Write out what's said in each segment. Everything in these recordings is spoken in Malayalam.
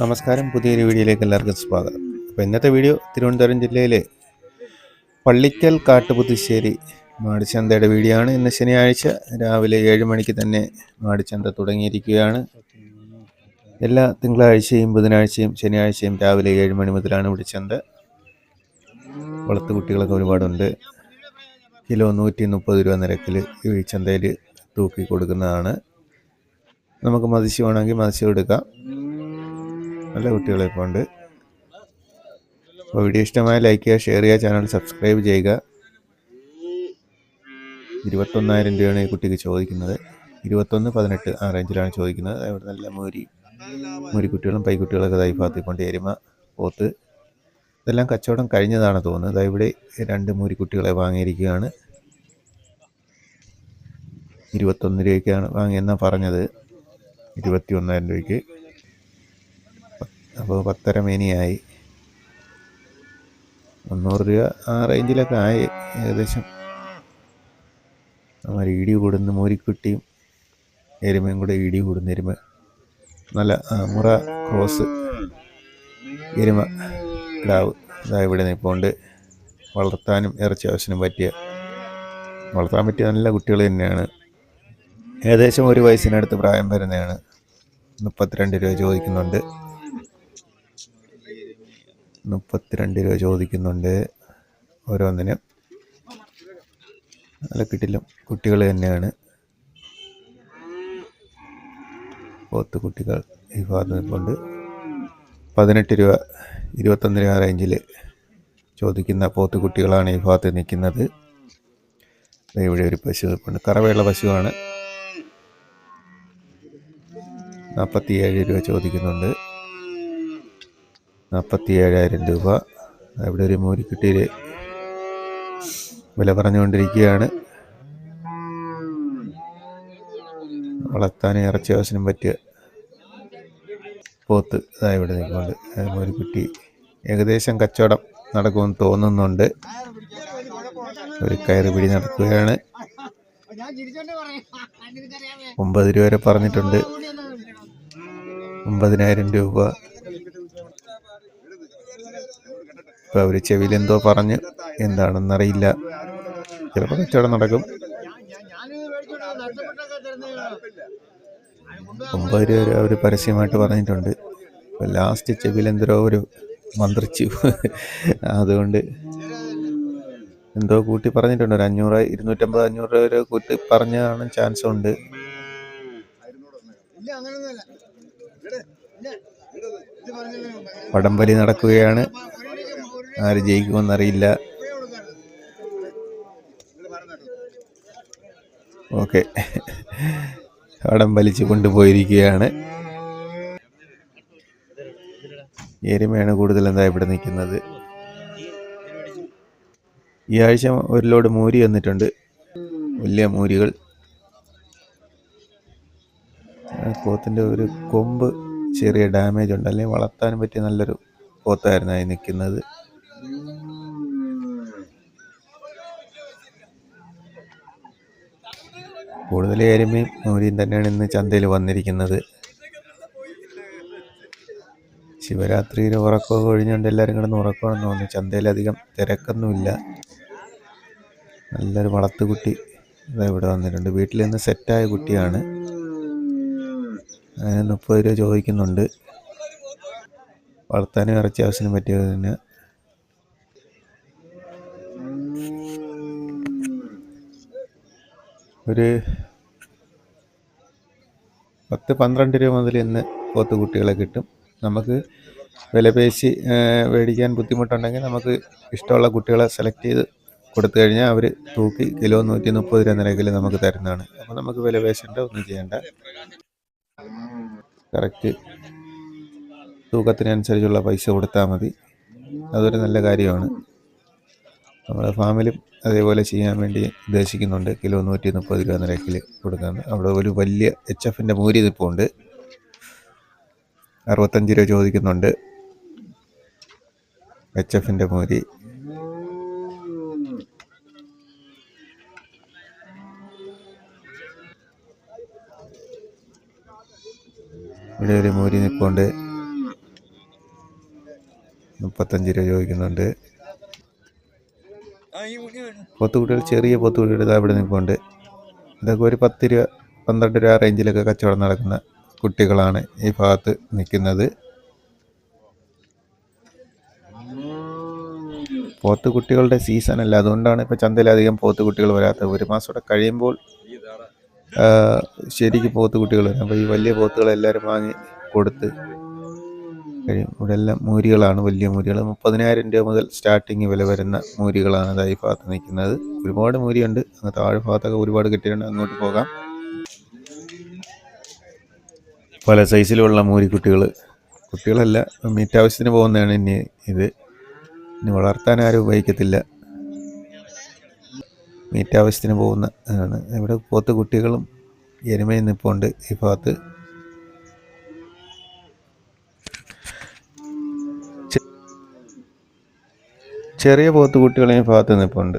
നമസ്കാരം. പുതിയൊരു വീഡിയോയിലേക്ക് എല്ലാവർക്കും സ്വാഗതം. അപ്പോൾ ഇന്നത്തെ വീഡിയോ തിരുവനന്തപുരം ജില്ലയിലെ പള്ളിക്കൽ കാട്ടുപുതുശ്ശേരി മാടിച്ചന്തയുടെ വീഡിയോ ആണ്. ഇന്ന് ശനിയാഴ്ച രാവിലെ ഏഴ് മണിക്ക് തന്നെ മാടിച്ചന്ത തുടങ്ങിയിരിക്കുകയാണ്. എല്ലാ തിങ്കളാഴ്ചയും ബുധനാഴ്ചയും ശനിയാഴ്ചയും രാവിലെ ഏഴ് മണി മുതലാണ് ഇവിടെ ചന്ത വളർത്തു കുട്ടികളൊക്കെ ഒരുപാടുണ്ട്. കിലോ നൂറ്റി മുപ്പത് രൂപ നിരക്കിൽ ഈ ചന്തയിൽ തൂക്കി കൊടുക്കുന്നതാണ്. നമുക്ക് മതിച്ചു വേണമെങ്കിൽ മതിച്ചു എടുക്കാം. നല്ല കുട്ടികളെ കൊണ്ട് അപ്പോൾ വീഡിയോ ഇഷ്ടമായ ലൈക്ക് ചെയ്യുക ഷെയർ ചെയ്യുക ചാനൽ സബ്സ്ക്രൈബ് ചെയ്യുക. ഇരുപത്തൊന്നായിരം രൂപയാണ് ഈ കുട്ടിക്ക് ചോദിക്കുന്നത്. ഇരുപത്തൊന്ന് പതിനെട്ട് ആ റേഞ്ചിലാണ് ചോദിക്കുന്നത്. അവിടെ നല്ല മൂരി മൂരിക്കുട്ടികളും പൈക്കുട്ടികളൊക്കെ തൈഫാത്തിക്കൊണ്ട് എരുമ പോത്ത് ഇതെല്ലാം കച്ചവടം കഴിഞ്ഞതാണ് തോന്നുന്നത്. ഇവിടെ രണ്ട് മൂരിക്കുട്ടികളെ വാങ്ങിയിരിക്കുകയാണ്. ഇരുപത്തൊന്ന് രൂപയ്ക്കാണ് വാങ്ങിയെന്നാണ് പറഞ്ഞത്. ഇരുപത്തി ഒന്നായിരം രൂപയ്ക്ക്. അപ്പോൾ പത്തര മേനിയായി മുന്നൂറ് രൂപ ആ റേഞ്ചിലൊക്കെ ആയി ഏകദേശം. നമ്മൾ ഇടി കൂടുന്ന മൂരിക്കുട്ടിയും എരുമയും കൂടെ ഇടി കൂടുന്ന. എരുമ നല്ല മുറ ക്രോസ് എരുമ കിടാവ് ഇതാ ഇവിടെ നിൽപ്പുണ്ട് വളർത്താനും ഇറച്ചി ആവശ്യത്തിനും പറ്റിയ വളർത്താൻ പറ്റിയ നല്ല കുട്ടികൾ തന്നെയാണ്. ഏകദേശം ഒരു വയസ്സിനടുത്ത് പ്രായം വരുന്നതാണ്. മുപ്പത്തിരണ്ട് രൂപ ചോദിക്കുന്നുണ്ട്. മുപ്പത്തിരണ്ട് രൂപ ചോദിക്കുന്നുണ്ട് ഓരോന്നിന്. നല്ല കിട്ടില്ല കുട്ടികൾ തന്നെയാണ്. പോത്ത് കുട്ടികൾ ഈ ഭാഗത്ത് നിൽപ്പുണ്ട് പതിനെട്ട് രൂപ ഇരുപത്തൊന്ന് രൂപ റേഞ്ചിൽ ചോദിക്കുന്ന പോത്ത് കുട്ടികളാണ് ഈ ഭാഗത്ത് നിൽക്കുന്നത് ഇവിടെ ഒരു പശു നിൽപ്പുണ്ട് കറവയുള്ള പശുവാണ്. നാൽപ്പത്തി ഏഴ് രൂപ ചോദിക്കുന്നുണ്ട്. നാൽപ്പത്തി ഏഴായിരം രൂപ. അവിടെ ഒരു മൂരിക്കുട്ടിയിൽ വില പറഞ്ഞുകൊണ്ടിരിക്കുകയാണ്. വളർത്താനും ഇറച്ചി ആവശ്യത്തിനും പറ്റിയ പോത്ത് ഇതാ ഇവിടെ നിൽക്കുന്നുണ്ട് മൂരിക്കുട്ടി ഏകദേശം കച്ചവടം നടക്കുമെന്ന് തോന്നുന്നുണ്ട്. ഒരു കയറ് പിടി നടക്കുകയാണ്. ഒമ്പത് രൂപ വരെ പറഞ്ഞിട്ടുണ്ട്. ഒമ്പതിനായിരം രൂപ ഇപ്പൊ അവർ ചെവിയിൽ എന്തോ പറഞ്ഞ് എന്താണെന്നറിയില്ല. ചിലപ്പോൾ കച്ചവടം നടക്കും. ഒമ്പത് വരെ അവർ പരസ്യമായിട്ട് പറഞ്ഞിട്ടുണ്ട്. ലാസ്റ്റ് ചെവിയിൽ എന്തോ ഒരു മന്ത്രിച്ചു. അതുകൊണ്ട് എന്തോ കൂട്ടി പറഞ്ഞിട്ടുണ്ട്. ഒരു അഞ്ഞൂറ് ഇരുന്നൂറ്റമ്പത് അഞ്ഞൂറ് രൂപ വരെ കൂട്ടി പറഞ്ഞതാണ് ചാൻസ് ഉണ്ട്. വടംവലി നടക്കുകയാണ്. ആര് ജയിക്കുമെന്നറിയില്ല. ഓക്കെ. വടം വലിച്ചു കൊണ്ടുപോയിരിക്കുകയാണ്. എരുമയാണ് കൂടുതൽ എന്താ ഇവിടെ നിൽക്കുന്നത്? ഈ ആഴ്ച ഒരു ലോഡ് മൂരി വന്നിട്ടുണ്ട്. വലിയ മൂരികൾ. പോത്തിന്റെ ഒരു കൊമ്പ് ചെറിയ ഡാമേജ് ഉണ്ട്. അല്ലെങ്കിൽ വളർത്താൻ പറ്റിയ നല്ലൊരു പോത്തായിരുന്നു അതിൽ നിൽക്കുന്നത്. കൂടുതൽ എരുമയും നൂരിയും തന്നെയാണ് ഇന്ന് ചന്തയിൽ വന്നിരിക്കുന്നത്. ശിവരാത്രിയിൽ ഉറക്കമൊക്കെ ഒഴിഞ്ഞുകൊണ്ട് എല്ലാവരും കിടന്ന് ഉറക്കമാണെന്ന് തോന്നുന്നു. ചന്തയിലധികം തിരക്കൊന്നുമില്ല. നല്ലൊരു വളർത്തുകുട്ടി ഇതാ ഇവിടെ വന്നിട്ടുണ്ട്. വീട്ടിൽ നിന്ന് സെറ്റായ കുട്ടിയാണ്. അതിന് മുപ്പത് രൂപ ചോദിക്കുന്നുണ്ട്. വളർത്താനും ഇറച്ചി ആവശ്യത്തിന് പറ്റിയത് ഒരു പത്ത് പന്ത്രണ്ട് രൂപ മുതൽ ഇന്ന് പോത്ത് കുട്ടികളെ കിട്ടും. നമുക്ക് വിലപേശി പേശി മേടിക്കാൻ ബുദ്ധിമുട്ടുണ്ടെങ്കിൽ നമുക്ക് ഇഷ്ടമുള്ള കുട്ടികളെ സെലക്ട് ചെയ്ത് കൊടുത്തു കഴിഞ്ഞാൽ അവർ തൂക്കി കിലോ നൂറ്റി മുപ്പത് രൂപ നിരക്കിൽ നമുക്ക് തരുന്നതാണ്. അപ്പോൾ നമുക്ക് വില പേശേണ്ട ഒന്നും ചെയ്യേണ്ട. കറക്റ്റ് തൂക്കത്തിനനുസരിച്ചുള്ള പൈസ കൊടുത്താൽ മതി. അതൊരു നല്ല കാര്യമാണ്. നമ്മുടെ ഫാമിലും അതേപോലെ ചെയ്യാൻ വേണ്ടി ഉദ്ദേശിക്കുന്നുണ്ട്. കിലോ നൂറ്റി മുപ്പത് രൂപ നിരക്കിൽ കൊടുക്കാൻ അവിടെ ഒരു വലിയ എച്ച് എഫിന്റെ മൂരി നിൽപ്പുണ്ട് അറുപത്തഞ്ച് രൂപ ചോദിക്കുന്നുണ്ട്. എച്ച് എഫിന്റെ മൂരി ഇവിടെ ഒരു മൂരി നിൽപ്പുണ്ട് മുപ്പത്തഞ്ച് രൂപ ചോദിക്കുന്നുണ്ട്. പോത്തുകുട്ടികൾ ചെറിയ പോത്തുകുട്ടികൾ ഇതാ ഇവിടെ നിൽപ്പുണ്ട്. ഇതൊക്കെ ഒരു പത്ത് രൂപ പന്ത്രണ്ട് രൂപ റേഞ്ചിലൊക്കെ കച്ചവടം നടക്കുന്ന കുട്ടികളാണ് ഈ ഭാഗത്ത് നിൽക്കുന്നത്. പോത്ത് കുട്ടികളുടെ സീസൺ അല്ല. അതുകൊണ്ടാണ് ഇപ്പോൾ ചന്തയിലധികം പോത്ത് കുട്ടികൾ വരാത്തത്. ഒരു മാസം കൂടെ കഴിയുമ്പോൾ ശരിക്ക് പോത്ത് കുട്ടികൾ വരും. അപ്പോൾ ഈ വലിയ പോത്തുകളെല്ലാവരും വാങ്ങി കൊടുത്ത് കഴിയും. ഇവിടെ എല്ലാം മൂരികളാണ് വലിയ മൂരികൾ. മുപ്പതിനായിരം രൂപ മുതൽ സ്റ്റാർട്ടിങ് വില വരുന്ന മൂരികളാണ് ഈ ഭാഗത്ത് നിൽക്കുന്നത്. ഒരുപാട് മൂരിയുണ്ട്. അങ്ങ് താഴെ ഭാഗത്തൊക്കെ ഒരുപാട് കിട്ടിയിട്ടുണ്ട്. അങ്ങോട്ട് പോകാം. പല സൈസിലുള്ള മൂരിക്കുട്ടികൾ കുട്ടികളല്ല മീറ്റ് ആവശ്യത്തിന് പോകുന്നതാണ് ഇനി ഇത്. ഇനി വളർത്താൻ ആരും ഉപയോഗിക്കത്തില്ല. മീറ്റ് ആവശ്യത്തിന് പോകുന്ന ഇവിടെ പോത്ത് കുട്ടികളും എരുമയും നിൽപ്പുണ്ട് ഈ ഭാഗത്ത്. ചെറിയ പോത്ത് കുട്ടികളും ഈ ഭാഗത്ത് നിൽപ്പുണ്ട്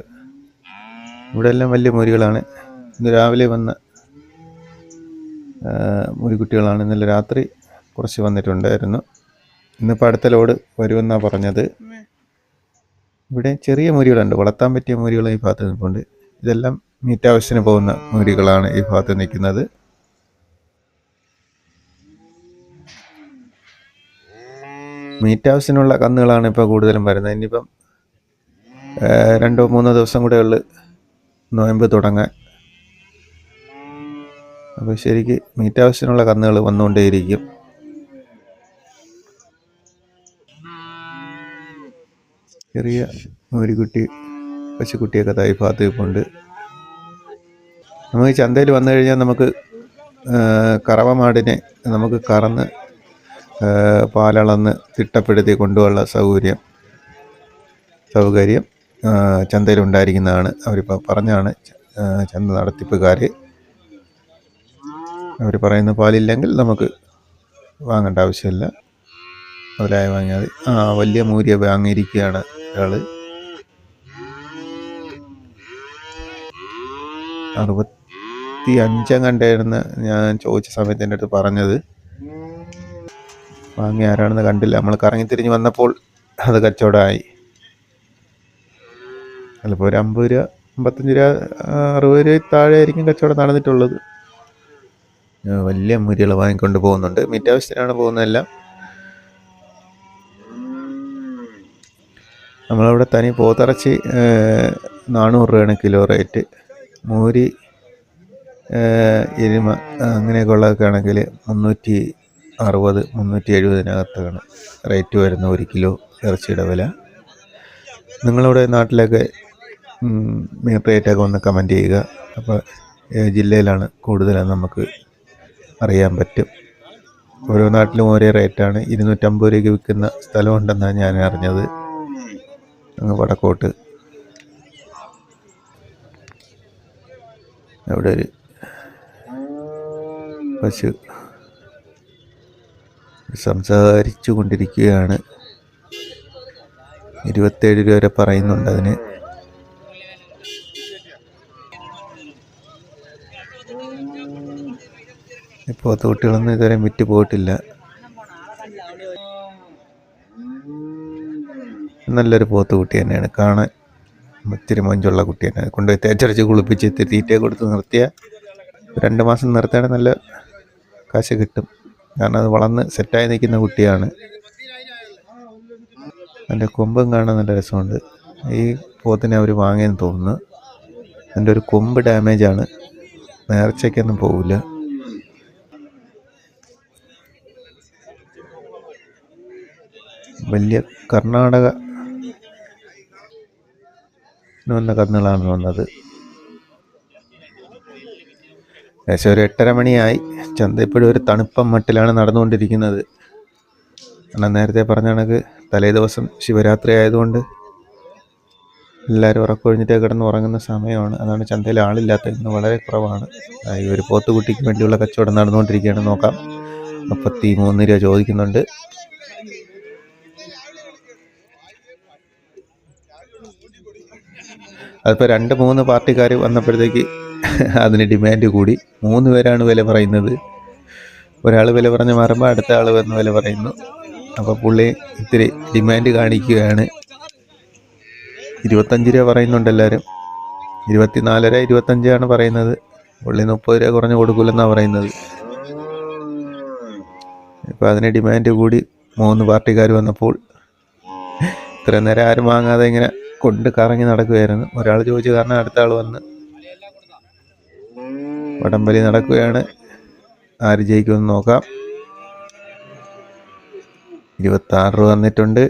ഇവിടെ എല്ലാം വലിയ മുരികളാണ്. ഇന്ന് രാവിലെ വന്ന മുരിക്കുട്ടികളാണ്. ഇന്നലെ രാത്രി കുറച്ച് വന്നിട്ടുണ്ടായിരുന്നു. ഇന്നിപ്പോൾ അടുത്ത ലോഡ് വരുമെന്നാണ് പറഞ്ഞത്. ഇവിടെ ചെറിയ മുരികളുണ്ട്. വളർത്താൻ പറ്റിയ മുരികൾ ഈ ഭാഗത്ത് നിൽപ്പുണ്ട് ഇതെല്ലാം മീറ്റ് ആവശ്യത്തിന് പോകുന്ന മുരികളാണ് ഈ ഭാഗത്ത് നിൽക്കുന്നത്. മീറ്റ് ആവശ്യത്തിനുള്ള കന്നുകളാണ് ഇപ്പോൾ കൂടുതലും വരുന്നത്. ഇനിയിപ്പം രണ്ടോ മൂന്നോ ദിവസം കൂടെ ഉള്ളു നോയമ്പ് തുടങ്ങാൻ. അപ്പോൾ ശരിക്ക് മീറ്റ് ആവശ്യത്തിനുള്ള കന്നുകൾ വന്നുകൊണ്ടേയിരിക്കും. ചെറിയ മുരിക്കുട്ടി പശുക്കുട്ടിയൊക്കെ തായി ഭാഗത്ത് നിൽപ്പുണ്ട് നമുക്ക് ചന്തയിൽ വന്നു കഴിഞ്ഞാൽ നമുക്ക് കറവമാടിനെ നമുക്ക് കറന്ന് പാലളന്ന് തിട്ടപ്പെടുത്തി കൊണ്ടുപോകാനുള്ള സൗകര്യം സൗകര്യം. ഉണ്ടായിരിക്കുന്നതാണ്. അവരിപ്പോൾ പറഞ്ഞാണ് ചന്ത നടത്തിപ്പുകാർ അവർ പറയുന്ന പാലില്ലെങ്കിൽ നമുക്ക് വാങ്ങേണ്ട ആവശ്യമില്ല. മുതലായ വാങ്ങിയാൽ ആ വലിയ മൂര്യ വാങ്ങിയിരിക്കുകയാണ് ഒരാൾ അറുപത്തി അഞ്ചം കണ്ടായിരുന്നു ഞാൻ ചോദിച്ച സമയത്ത് എന്റെ അടുത്ത് പറഞ്ഞത്. വാങ്ങി ആരാണെന്ന് കണ്ടില്ല. നമ്മൾ കറങ്ങി തിരിഞ്ഞ് വന്നപ്പോൾ അത് കച്ചവടമായി. ചിലപ്പോൾ ഒരു അമ്പത് രൂപ അമ്പത്തഞ്ച് രൂപ അറുപത് രൂപ താഴെ ആയിരിക്കും കച്ചവടം നടന്നിട്ടുള്ളത്. വലിയ മുരികൾ വാങ്ങിക്കൊണ്ട് പോകുന്നുണ്ട്. മിറ്റാവശ്യത്തിനാണ് പോകുന്നതെല്ലാം. നമ്മളവിടെ തനി പോത്തിറച്ചി നാനൂറ് രൂപയാണ് കിലോ റേറ്റ്. മൂരി എരുമ അങ്ങനെയൊക്കെ ഉള്ളതൊക്കെ ആണെങ്കിൽ മുന്നൂറ്റി അറുപത് മുന്നൂറ്റി എഴുപതിനകത്താണ് റേറ്റ് വരുന്ന ഒരു കിലോ ഇറച്ചിയുടെ വില. നിങ്ങളുടെ നാട്ടിലൊക്കെ റേറ്റൊക്കെ ഒന്ന് കമന്റ് ചെയ്യുക. അപ്പോൾ ജില്ലയിലാണ് കൂടുതലാണ് നമുക്ക് അറിയാൻ പറ്റും. ഓരോ നാട്ടിലും ഓരോ റേറ്റാണ് ഇരുന്നൂറ്റമ്പത് രൂപയ്ക്ക് വിൽക്കുന്ന സ്ഥലമുണ്ടെന്നാണ് ഞാൻ അറിഞ്ഞത്. അങ്ങ് വടക്കോട്ട്. അവിടെ ഒരു പശു സംസാരിച്ചു കൊണ്ടിരിക്കുകയാണ് ഇരുപത്തേഴ് രൂപ വരെ പറയുന്നുണ്ട് അതിന്. ഇപ്പോൾ കുട്ടികളൊന്നും ഇതുവരെ വിറ്റ് പോയിട്ടില്ല. നല്ലൊരു പോത്ത് കുട്ടി തന്നെയാണ്. കാണാൻ ഒത്തിരി മൊഞ്ചുള്ള കുട്ടി തന്നെയാണ് കൊണ്ടുപോയി തേച്ചടിച്ച് കുളിപ്പിച്ച് തീറ്റ കൊടുത്ത് നിർത്തിയ രണ്ട് മാസം നിർത്തിയാൽ നല്ല കാശ് കിട്ടും. കാരണം അത് വളർന്ന് സെറ്റായി നിൽക്കുന്ന കുട്ടിയാണ്. അതിന്റെ കൊമ്പും കാണാൻ നല്ല രസമുണ്ട്. ഈ പോത്തിനെ അവർ വാങ്ങിയെന്ന് തോന്നുന്നു. അതിന്റെ ഒരു കൊമ്പ് ഡാമേജാണ്. നേർച്ചയ്ക്കൊന്നും പോവില്ല. വലിയ കർണാടക വന്ന കന്നുകളാണ് വന്നത്. ഏകദേശം ഒരു എട്ടര മണിയായി. ചന്ത ഇപ്പോഴും ഒരു തണുപ്പം മട്ടിലാണ് നടന്നുകൊണ്ടിരിക്കുന്നത്. കാരണം നേരത്തെ പറഞ്ഞ കണക്ക് തലേ ദിവസം ശിവരാത്രി ആയതുകൊണ്ട് എല്ലാവരും ഉറക്കൊഴിഞ്ഞിട്ട് കിടന്ന് ഉറങ്ങുന്ന സമയമാണ്. അതാണ് ചന്തയിൽ ആളില്ലാത്തത്. ഇന്ന് വളരെ കുറവാണ്. ഈ ഒരു പോത്തുകുട്ടിക്ക് വേണ്ടിയുള്ള കച്ചവടം നടന്നുകൊണ്ടിരിക്കുകയാണ്. നോക്കാം. മുപ്പത്തി മൂന്ന് രൂപ ചോദിക്കുന്നുണ്ട്. അതിപ്പോൾ രണ്ട് മൂന്ന് പാർട്ടിക്കാർ വന്നപ്പോഴത്തേക്ക് അതിന് ഡിമാൻഡ് കൂടി. മൂന്ന് പേരാണ് വില പറയുന്നത്. ഒരാൾ വില പറഞ്ഞ് മാറുമ്പോൾ അടുത്ത ആൾ വന്ന് വില പറയുന്നു. അപ്പോൾ പുള്ളി ഇത്തിരി ഡിമാൻഡ് കാണിക്കുകയാണ്. ഇരുപത്തഞ്ച് രൂപ പറയുന്നുണ്ട് എല്ലാവരും ഇരുപത്തിനാലര ഇരുപത്തഞ്ചാണ് പറയുന്നത്. പുള്ളി മുപ്പത് രൂപ കുറഞ്ഞ് കൊടുക്കില്ലെന്നാണ് പറയുന്നത്. ഇപ്പം അതിന് ഡിമാൻഡ് കൂടി മൂന്ന് പാർട്ടിക്കാർ വന്നപ്പോൾ ഇത്ര നേരം ആരും വാങ്ങാതെ ഇങ്ങനെ കൊണ്ട് കറങ്ങി നടക്കുകയായിരുന്നു ഒരാൾ ചോദിച്ചു കാരണം അടുത്ത ആൾ വന്ന് വടംവലി നടക്കുകയാണ്. ആര് ജയിക്കുമെന്ന് നോക്കാം. ഇരുപത്തി ആറ് രൂപ വന്നിട്ടുണ്ട്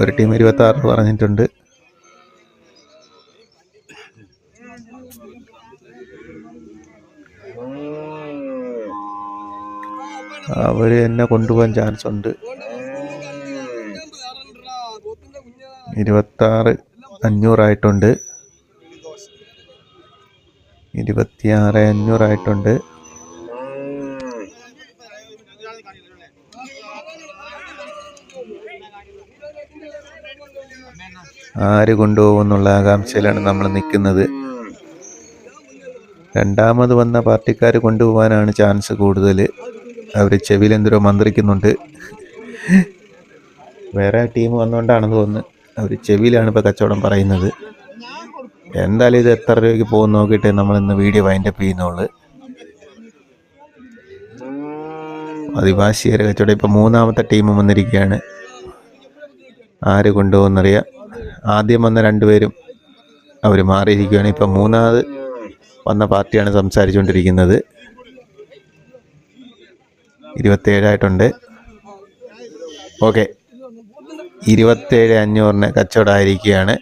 ഒരു ടീം ഇരുപത്തി ആറ് രൂപ പറഞ്ഞിട്ടുണ്ട്. അവർ എന്നെ കൊണ്ടുപോകാൻ ചാൻസ് ഉണ്ട്. ഇരുപത്തി ആറ് അഞ്ഞൂറായിട്ടുണ്ട്. അഞ്ഞൂറായിട്ടുണ്ട് ആര് കൊണ്ടുപോകുമെന്നുള്ള ആകാംക്ഷയിലാണ് നമ്മൾ നിൽക്കുന്നത്. രണ്ടാമത് വന്ന പാർട്ടിക്കാർ കൊണ്ടുപോകാനാണ് ചാൻസ് കൂടുതൽ. അവർ ചെവിയിൽ എന്തോ മന്ത്രിക്കുന്നുണ്ട്. വേറെ ടീം വന്നുകൊണ്ടാണെന്ന് തോന്നുന്നു. അവർ ചെവിയിലാണ് ഇപ്പോൾ കച്ചവടം പറയുന്നത്. എന്തായാലും ഇത് എത്ര രൂപയ്ക്ക് പോകും നോക്കിയിട്ട് നമ്മൾ ഇന്ന് വീഡിയോ വൈൻഡപ്പ് ചെയ്യുന്നുള്ളൂ. ആദിവാസിയുടെ കച്ചവടം. ഇപ്പം മൂന്നാമത്തെ ടീം വന്നിരിക്കുകയാണ്. ആര് കൊണ്ടുപോകുന്നറിയാം ആദ്യം വന്ന രണ്ടുപേരും അവർ മാറിയിരിക്കുകയാണ്. ഇപ്പം മൂന്നാമത് വന്ന പാർട്ടിയാണ് സംസാരിച്ചുകൊണ്ടിരിക്കുന്നത്. ഇരുപത്തേഴായിട്ടുണ്ട് ഓക്കെ. ഇരുപത്തേഴ് അഞ്ഞൂറിന് കച്ചവടമായിരിക്കുകയാണ്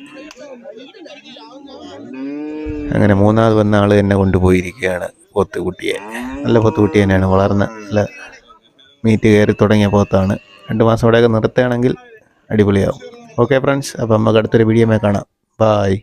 അങ്ങനെ മൂന്നാമത് വന്ന ആൾ തന്നെ കൊണ്ടുപോയിരിക്കുകയാണ് പോത്തുകുട്ടിയെ. നല്ല പോത്തുകുട്ടി തന്നെയാണ് വളർന്ന് നല്ല മീറ്റ് കയറി തുടങ്ങിയ പോത്താണ്. രണ്ട് മാസം ഇവിടെയൊക്കെ നിർത്തുകയാണെങ്കിൽ അടിപൊളിയാവും. ഓക്കെ ഫ്രണ്ട്സ് അപ്പം നമുക്ക് അടുത്തൊരു വീഡിയോ കാണാം. ബായ്